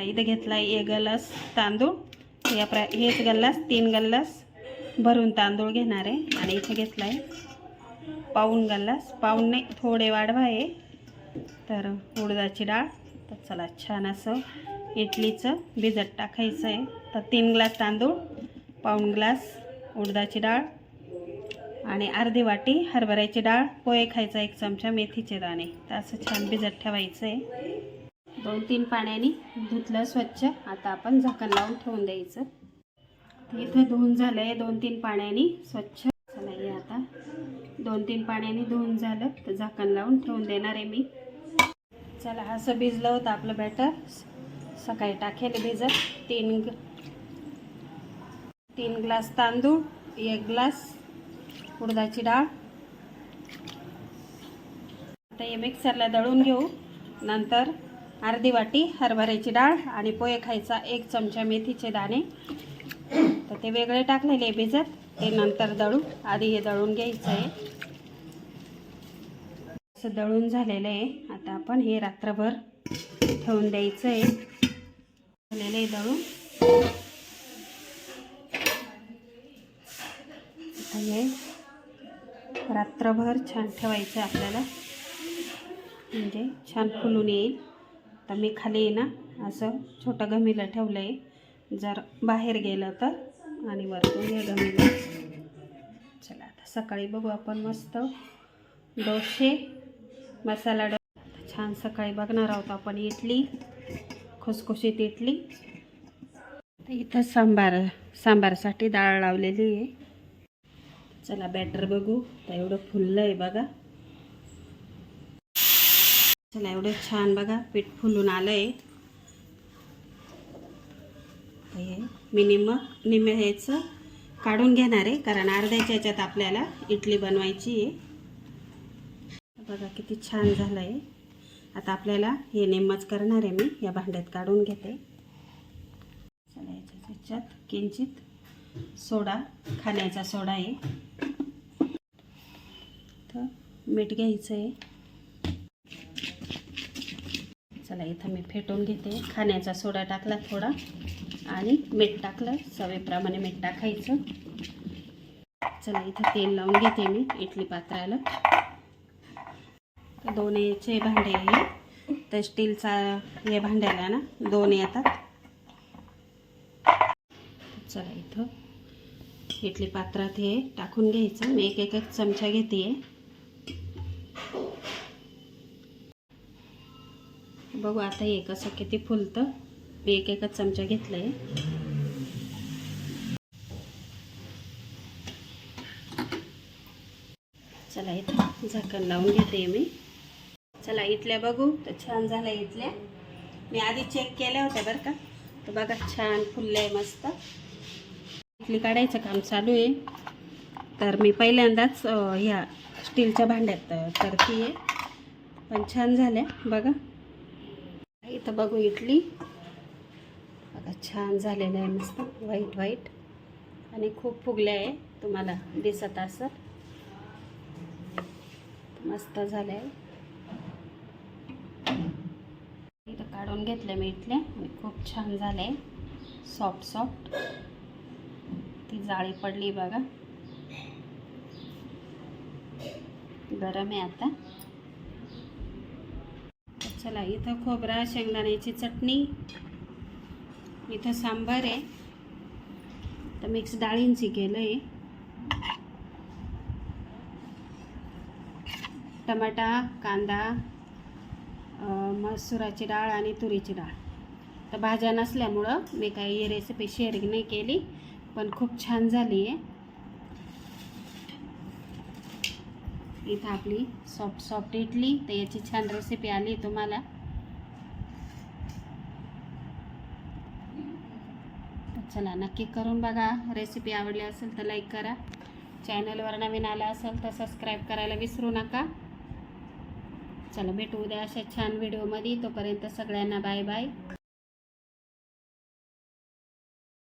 इथं घेतला एक गलास तांदूळ. या प्र हेच गल्लास तीन गल्लास भरून तांदूळ घेणार आहे. आणि इथे घेतला आहे पाऊण गल्लास. पाऊण नाही थोडे वाढवा आहे तर उडदाची डाळ. तर चला छान असं इडलीचं भिजत टाकायचं आहे. तर तीन ग्लास तांदूळ पाऊण ग्लास उडदाची डाळ आणि अर्धी वाटी हरभऱ्याची डाळ. पोहे खायचा एक चमचा मेथीचे दाणे. तर असं छान भिजत ठेवायचं आहे. दोन तीन पाण्याने धुतलं स्वच्छ. आता आपण झाकण लावून ठेवून द्यायचं. इथं धुवून झालं आहे दोन तीन पाण्याने स्वच्छ. चला आहे आता दोन तीन पाण्याने धुवून झालं तर झाकण लावून ठेवून देणार आहे मी. चला असं भिजलं होतं आपलं बॅटर सकाळी टाकेल भिजत तीन तीन ग्लास तांदूळ एक ग्लास उडदाची डाळ. आता हे मिक्सरला दळून घेऊ. नंतर अर्धी वाटी हरभऱ्याची डाळ आणि पोहे खायचा एक चमचा मेथीचे दाणे. तर ते वेगळे टाकलेले भिजत. ते नंतर दळू. आधी हे दळून घ्यायचं आहे. असं दळून झालेलं आहे. आता आपण हे रात्रभर ठेवून द्यायचं आहे. झालेलं आहे दळून. आता हे रात्रभर छान ठेवायचं आहे आपल्याला. म्हणजे छान फुलून येईल. आता मी खाली आहे ना असं छोटं गमीला ठेवलं आहे जर बाहेर गेलं तर आणि वरतून हे गमीला. चला आता सकाळी बघू आपण मस्त डोसे मसाला डो छान सकाळी बघणार आहोत आपण इडली खुसखुशीत इडली. तर इथं सांबार सांबारसाठी डाळ लावलेली आहे. चला बॅटर बघू. तर एवढं फुललं आहे बघा. चला एवढं छान बघा पीठ फुलून आलं आहे हे मी निमक निम्म ह्याचं काढून घेणार आहे कारण अर्ध्याच्या ह्याच्यात आपल्याला इडली बनवायची आहे. बघा किती छान झालं आहे आता आपल्याला हे निम्मच करणार आहे मी या भांड्यात काढून घेते. चला याच्या ह्याच्यात किंचित सोडा खाण्याचा सोडा आहे. तर मीठ घ्यायचं आहे चला इथं मी फेटून घेते. खाण्याचा सोडा टाकला थोडा आणि मीठ टाकलं. सवेप्रमाणे मीठ टाकायचं. चला इथं तेल लावून घेते मी इडली पात्राला. तर दोन याचे भांडे हे तर स्टीलचा हे भांड्याला ना दोन येतात. चला इथं इडली पात्रात हे टाकून घ्यायचं. मी एक एक एक चमचा घेते. बघू आता हे कसं किती फुलतं. मी एक एकच चमचा घेतलं आहे चला इथं झाकण लावून घेते मी. चला इथल्या बघू तर छान झाल्या इथल्या. मी आधी चेक केल्या होत्या बरं का. तर बघा छान फुललं आहे मस्त. इथली काढायचं काम चालू आहे. तर मी पहिल्यांदाच ह्या स्टीलच्या भांड्यात करते आहे पण छान झाल्या बघा. इथं बघू इडली. बघा छान झालेलं आहे मस्त व्हाईट व्हाईट आणि खूप फुगले आहे तुम्हाला दिसत असत मस्त झालं आहे. इथं काढून घेतलं मी इथले आणि खूप छान झालं आहे. सॉफ्ट सॉफ्ट ती जाळी पडली बघा. गरम आहे आता. चला इथं खोबरा शेंगदाण्याची चटणी इथं सांबार आहे. तर मिक्स डाळींची केलं आहे टमाटा कांदा मसुराची डाळ आणि तुरीची डाळ. तर भाज्या नसल्यामुळं मी काही रेसिपी शेअर नाही केली पण खूप छान झाली आहे इथं आपली सॉफ्ट सॉफ्ट इडली. तर याची छान रेसिपी आली तुम्हाला. चला नक्की करून बघा. रेसिपी आवडली असेल तर लाईक करा. चॅनलवर नवीन आला असेल तर सबस्क्राईब करायला विसरू नका. चला भेटू उद्या अशा छान व्हिडिओमध्ये तोपर्यंत सगळ्यांना बाय बाय